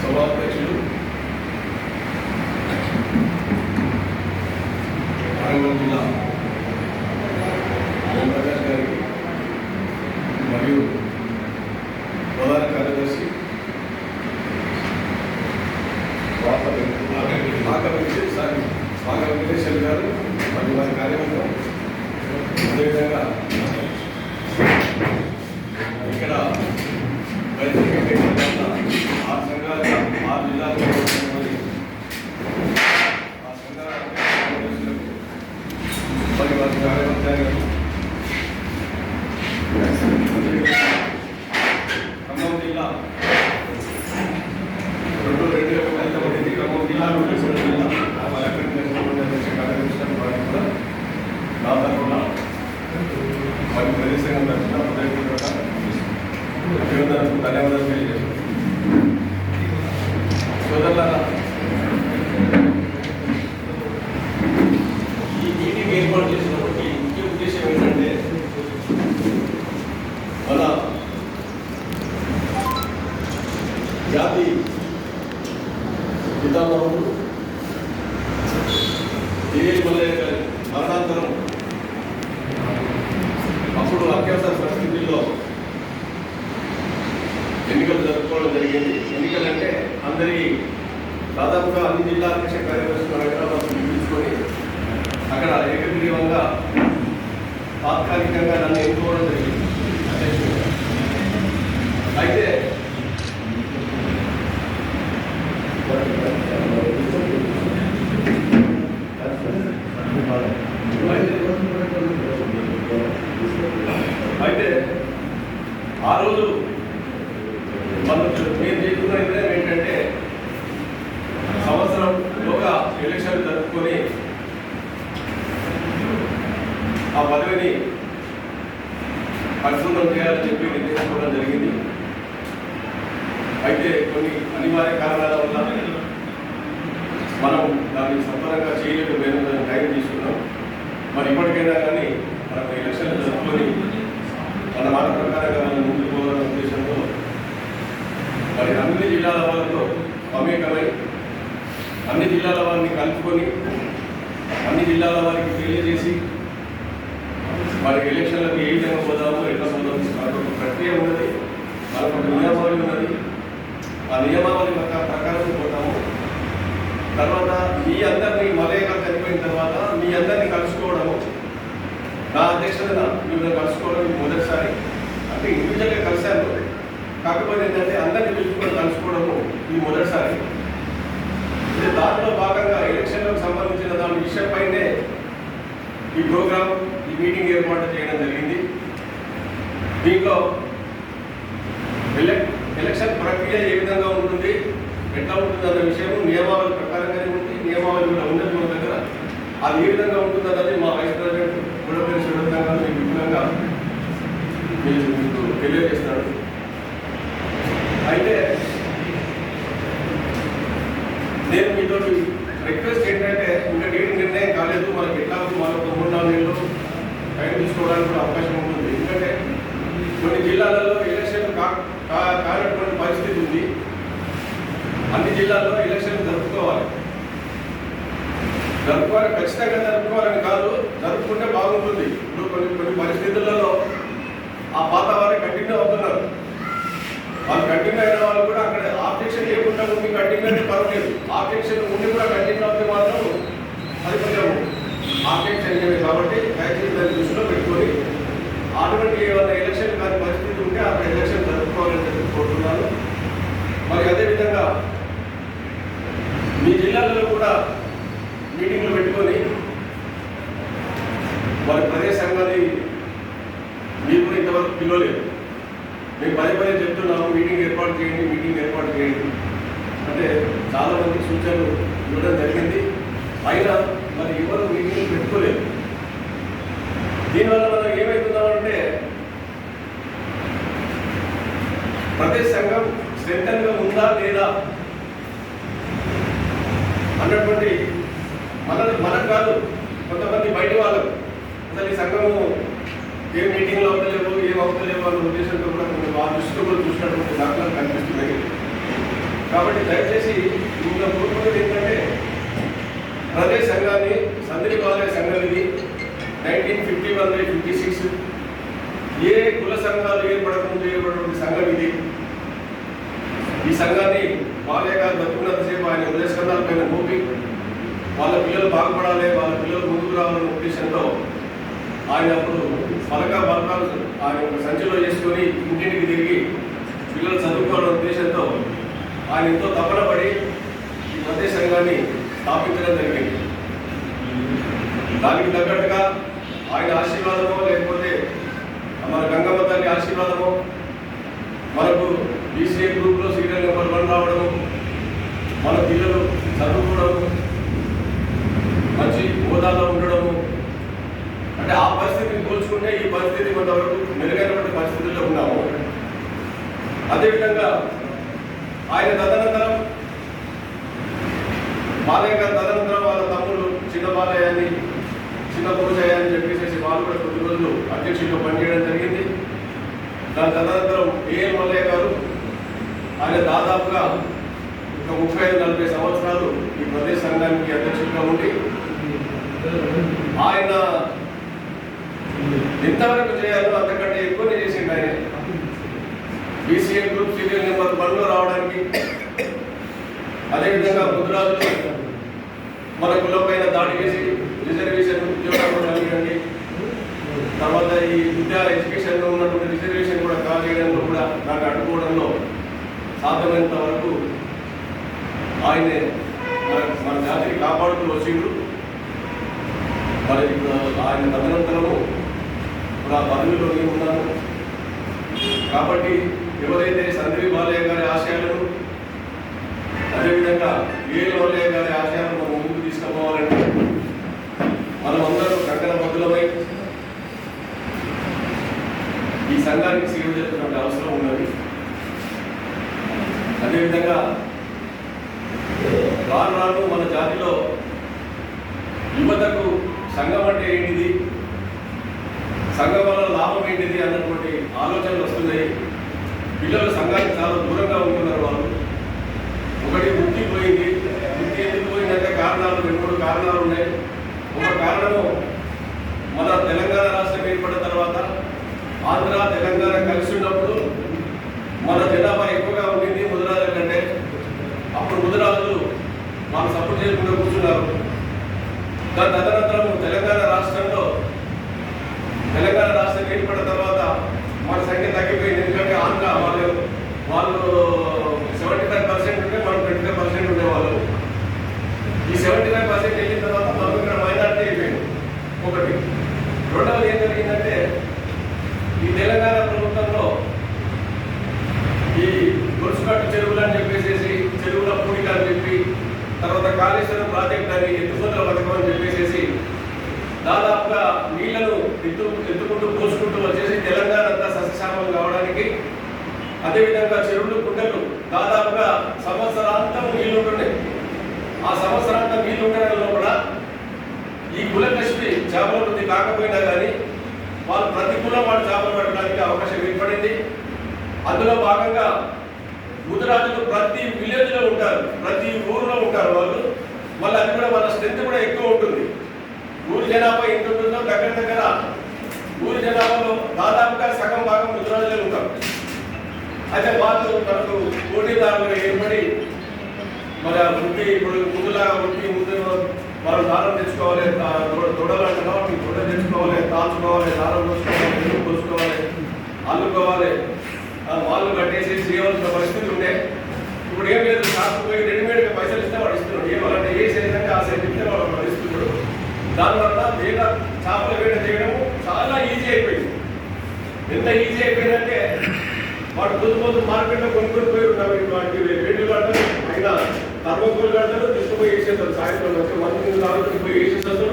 సభాధ్యక్షులు వరంగల్ జిల్లా ప్రకాష్ గారికి మరియు ప్రధాన కార్యదర్శి మాక వెంకటేష్ గారు మరియు వారి కార్యవర్గం అదేవిధంగా ఇక్కడ బయట ఆ సంఘాల ఆ జిల్లాలో ఉన్నటువంటి ఆ సంఘాల కార్యదర్శులకు మరి వారి కార్యవర్గానికి ఖమ్మం జిల్లా రెండు రెండు వేల పంతొమ్మిది ఖమ్మం జిల్లా రెండు జిల్లా ఆ కూడా ప్రదేశంగా ధన్యవాదాలు సోదరులారా ఈ మీటింగ్ ఏర్పాటు చేసినప్పటికీ ముఖ్య ఉద్దేశం ఏంటంటే మన జాతి పితామహుడు డిఎల్ మల్లయ్య గారి మరణాంతరం అప్పుడు అత్యవసర పరిస్థితుల్లో ఎన్నికలు జరుపుకోవడం జరిగింది. ఎన్నికలంటే అందరి దాదాపుగా అన్ని జిల్లా అధ్యక్ష కార్యదర్శులు హైదరాబాద్ పిలిపించుకొని అక్కడ ఏకగ్రీవంగా తాత్కాలికంగా నన్ను ఎన్నుకోవడం జరిగింది. అధ్యక్షుడిగా అయితే ఆ రోజు మనం మేము చేస్తున్న నిర్ణయం ఏంటంటే సంవత్సరంలోగా ఎలక్షన్ జరుపుకొని ఆ పదవిని పరిశుభ్రం చేయాలని చెప్పి నిర్ణయించుకోవడం జరిగింది. అయితే కొన్ని అనివార్య కారణాల వల్ల మనం దాన్ని సత్వరంగా దాన్ని టైం తీసుకున్నాం. మరి ఇప్పటికైనా కానీ మనం ఎలక్షన్ జరుపుకొని మన మాట ప్రకారంగా మనం ముందుకు పోవాలనే ఉద్దేశంతో మరి అన్ని జిల్లాల వాళ్ళతో మమేకమై అన్ని జిల్లాల వారిని కలుపుకొని అన్ని జిల్లాల వారికి తెలియజేసి మరి ఎలక్షన్లకు ఏ విధంగా పోదాము ఎట్లా పోదాము ఒక ప్రక్రియ ఉన్నది. వాళ్ళకు ఒక నియమావళి ఉన్నది. ఆ నియమావళి ప్రకారం పోతాము. తర్వాత మీ అందరినీ మలయగా చనిపోయిన తర్వాత మీ అందరినీ కలుసుకోవడము. నా అధ్యక్షతన మిమ్మల్ని కలుసుకోవడం మొదటిసారి. అంటే ఇండివిజువల్గా కలిశాను. కాకపోతే ఏంటంటే అందరినీ పిలుచుకొని కలుసుకోవడము ఈ మొదటిసారి. దాంట్లో భాగంగా ఎలక్షన్లకు సంబంధించిన దాని విషయంపైనే ఈ ప్రోగ్రామ్ మీటింగ్ ఏర్పాటు చేయడం జరిగింది. దీంట్లో ఎలక్ ఎలక్షన్ ప్రక్రియ ఏ విధంగా ఉంటుంది ఎట్లా ఉంటుంది అన్న విషయం నియమావళి ప్రకారంగానే ఉంది. నియమావళి కూడా ఉన్నది మన దగ్గర. అది ఏ విధంగా ఉంటుంది అన్నది మా వైస్ ప్రెసిడెంట్ గుడపల్లి శివరంగా మీకు విధంగా మీరు మీకు తెలియజేస్తాడు. అయితే నేను మీతో రిక్వెస్ట్ ఏంటంటే ఇంకా డేట్ నిర్ణయం కాలేదు మనకి ఎట్లా మనకు మూడు నాలుగు నెలలు టైం తీసుకోవడానికి కూడా అవకాశం ఉంటుంది ఎందుకంటే కొన్ని జిల్లాలలో ఎలక్షన్ కా కా- కానటువంటి పరిస్థితి ఉంది అన్ని జిల్లాల్లో ఎలక్షన్ జరుపుకోవాలి జరుపుకోవాలి ఖచ్చితంగా జరుపుకోవాలని కాదు జరుపుకుంటే బాగుంటుంది ఇప్పుడు కొన్ని కొన్ని పరిస్థితులలో ఆ పాత వారే కంటిన్యూ అవుతున్నారు వాళ్ళు కంటిన్యూ అయిన వాళ్ళు కూడా అక్కడ ఆబ్జెక్షన్ లేకుండా ఉండి పర్వాలేదు ఆబ్జెక్షన్ ఉండి కూడా కంటిన్యూ మాత్రం అది కొంచెం ఆబ్జెక్షన్ అయ్యేవి కాబట్టి దయచేసి దాన్ని దృష్టిలో పెట్టుకొని అటువంటి ఏమైనా ఎలక్షన్ కాని పరిస్థితి ఉంటే ఆ ఎలక్షన్ జరుపుకోవాలని చెప్పి కోరుతున్నాను. మరి అదేవిధంగా మీ జిల్లాలలో కూడా మీటింగ్లు పెట్టుకొని వారి ప్రదేశ సంఘాన్ని మీరు కూడా ఇంతవరకు పిలవలేదు. మేము పదే పదే చెప్తున్నాము మీటింగ్ ఏర్పాటు చేయండి మీటింగ్ ఏర్పాటు చేయండి. అంటే చాలా మంది సూచనలు ఇవ్వడం జరిగింది. పైగా మరి ఎవరు మీటింగ్ పెట్టుకోలేదు. దీనివల్ల మనం ఏమవుతున్నామంటే ప్రతి సంఘం స్ట్రెంగ్ ఉందా లేదా అన్నటువంటి మన మనకు కాదు కొంతమంది బయట వాళ్ళకు. అసలు ఈ సంఘము ఏ మీటింగ్లో అవుతలేవు ఏం అవుతలేవు అన్న ఉద్దేశంతో కూడా కొంచెం ఆ దృష్టిలో కూడా చూసినటువంటి దాఖలాలు కనిపిస్తున్నాయి. కాబట్టి దయచేసి ఇంకా కోరుకునేది ఏంటంటే ప్రదే సంఘాన్ని సందడి బాలయ సంఘం ఇది nineteen fifty one fifty six ఏ కుల సంఘాలు ఏర్పడకుండా ఏర్పడినటువంటి సంఘం ఇది. ఈ సంఘాన్ని బాలయ్య గారు బతుకున్నంతసేపు ఆయన ఉదయస్కంధాల పైన మోపి వాళ్ళ పిల్లలు బాగుపడాలి వాళ్ళ పిల్లలు ముందుకు రావాలనే ఉద్దేశంతో ఆయన అప్పుడు పలక బలకాలు ఆయన సంచిలో చేసుకొని ఇంటింటికి తిరిగి పిల్లలు చదువుకోవాలనే ఉద్దేశంతో ఆయన ఎంతో తపన పడి ఈ మధ్య సంఘాన్ని స్థాపించడం జరిగింది. దానికి తగ్గట్టుగా ఆయన ఆశీర్వాదమో లేకపోతే మన గంగమ్మ తల్లి ఆశీర్వాదమో మనకు బీసీఏ గ్రూప్లో సీరియల్ నెంబర్ వన్ రావడము మన పిల్లలు చదువుకోవడము మంచి హోదాలో ఉండడము అంటే ఆ పరిస్థితిని పోల్చుకుంటే ఈ పరిస్థితి కొంతవరకు మెరుగైనటువంటి పరిస్థితుల్లో ఉన్నాము. అదేవిధంగా ఆయన తదనంతరం బాలయ్య గారు తదనంతరం వాళ్ళ తమ్ముడు చిన్న బాలయ్యని చిన్న పూజయ్య అని చెప్పేసి వాళ్ళు కూడా కొద్ది రోజులు అధ్యక్షుడిగా పనిచేయడం జరిగింది. దాని తదనంతరం ఏఎల్ మల్లయ్య గారు ఆయన దాదాపుగా ఒక ముప్పై ఐదు నలభై సంవత్సరాలు ఈ ప్రదేశ సంఘానికి అధ్యక్షుడిగా ఉండి ఆయన ఎంతవరకు చేయాలో అంతకంటే ఎక్కువ చేసిండు గ్రూప్ సీరియల్ నెంబర్ వన్లో రావడానికి అదేవిధంగా ముద్రాజు మన కులం పైన దాడి చేసి రిజర్వేషన్ ఉద్యోగాలు కలిగండి తర్వాత ఈ విద్యా ఎడ్యుకేషన్లో ఉన్నటువంటి రిజర్వేషన్ కూడా కాల్ చేయడంలో కూడా నాకు అడ్డుకోవడంలో సాధ్యమైనంత వరకు ఆయనే మన జాతిని కాపాడుతూ వచ్చిండ్రు మరి ఇప్పుడు ఆయన తదనంతరము ఇప్పుడు ఆ పదవిలో ఉన్నాను కాబట్టి ఎవరైతే సందరి బాలయ్య గారి ఆశయాలను అదేవిధంగా ఏ బాలయ్య గారి ఆశయాలను మనం ముందుకు తీసుకుపోవాలంటే మనం అందరూ కంకణ బద్దులమై ఈ సంఘానికి సేవ చేస్తున్న అవసరం ఉన్నది. అదేవిధంగా రాను రాను మన జాతిలో యువతకు సంఘం అంటే ఏంటిది సంఘం వల్ల లాభం ఏంటిది అన్నటువంటి ఆలోచనలు వస్తున్నాయి పిల్లలు సంఘానికి చాలా దూరంగా ఉంటున్నారు వాళ్ళు ఒకటి వృత్తి పోయింది వృత్తి ఎందుకు పోయిందంటే కారణాలు రెండు మూడు కారణాలు ఉన్నాయి ఒక మన తెలంగాణ రాష్ట్రం ఏర్పడిన తర్వాత ఆంధ్ర తెలంగాణ కలిసి ఉన్నప్పుడు మన జనాభా ఎక్కువగా ఉండింది ముదిరాజుల కంటే. అప్పుడు ముదిరాజులు మాకు సపోర్ట్ చేయకుండా కూర్చున్నారు. దాని తదనంతరం తెలంగాణ రాష్ట్రంలో తెలంగాణ రాష్ట్రం ఏర్పడిన తర్వాత మన సంఖ్య తగ్గిపోయింది ఎందుకంటే ఆంధ్ర వాళ్ళు వాళ్ళు సెవెంటీ ఫైవ్ పర్సెంట్ ఉంటే మనం ట్వంటీ ఫైవ్ పర్సెంట్ ఉండేవాళ్ళు ఈ సెవెంటీ ఫైవ్ పర్సెంట్ వెళ్ళిన తర్వాత మనం ఇక్కడ మైనార్టీ అయిపోయింది ఒకటి రెండవది ఏం జరిగిందంటే ఈ తెలంగాణ ప్రభుత్వంలో ఈ గొలుసుకట్టు చెరువులు అని చెప్పేసి చెరువుల పూడిక అని చెప్పి తర్వాత కాళేశ్వరం ప్రాజెక్ట్ అని ఎత్తుకొందల పథకం అని చెప్పేసి దాదాపుగా నీళ్ళను ఎత్తు ఎత్తుకుంటూ పోసుకుంటూ వచ్చేసి తెలంగాణ అంతా సస్యశామం కావడానికి. అదేవిధంగా చెరువులు కుండలు దాదాపుగా సంవత్సరాంతం నీళ్ళు ఉంటుండే. ఆ సంవత్సరాంతం నీళ్ళు ఉండడం కూడా ఈ కులకృష్ణి చేపల వృద్ధి కాకపోయినా కానీ వాళ్ళు ప్రతి కులం వాళ్ళు చేపలు పట్టడానికి అవకాశం ఏర్పడింది. అందులో భాగంగా గుజరాత్లో ప్రతి విలేజ్లో ఉంటారు ప్రతి ఊరిలో ఉంటారు వాళ్ళు. మళ్ళీ అది కూడా వాళ్ళ స్ట్రెంత్ కూడా ఎక్కువ ఉంటుంది. ఊరి జనాభా ఎంత ఉంటుందో దగ్గర దగ్గర ఊరి జనాభాలో దాదాపుగా సగం భాగం గుజరాత్లో ఉంటారు. అయితే వాళ్ళు మనకు పోటీదారులు ఏర్పడి మరి ఆ వృత్తి ఇప్పుడు ముందులాగా వృత్తి ముందు మనం దారం తెచ్చుకోవాలి తొడలంటున్నాం తొడ తెచ్చుకోవాలి దాచుకోవాలి దారం పోసుకోవాలి పోసుకోవాలి అల్లుకోవాలి. వాళ్ళు కట్టేసి చేయవలసిన పరిస్థితులు ఉండే ఇప్పుడు ఏం లేదు షాప్ పోయి రెడీమేడ్గా పైసలు ఇస్తే వాడు ఇస్తున్నాడు. ఏమంటే ఏ సైజ్ ఆ సైజ్ ఇస్తే వాడు వాడు దానివల్ల వేట చేపల వేట చేయడము చాలా ఈజీ అయిపోయింది. ఎంత ఈజీ అయిపోయిందంటే వాడు పొద్దు పొద్దు మార్కెట్లో కొనుక్కొని పోయి ఉన్నారు వాటికి వేడి కడతారు అయినా థర్మోకోల్ కడతారు తీసుకుపోయి వేసేస్తారు సాయంత్రం వచ్చి మంది పోయి వేసేస్తారు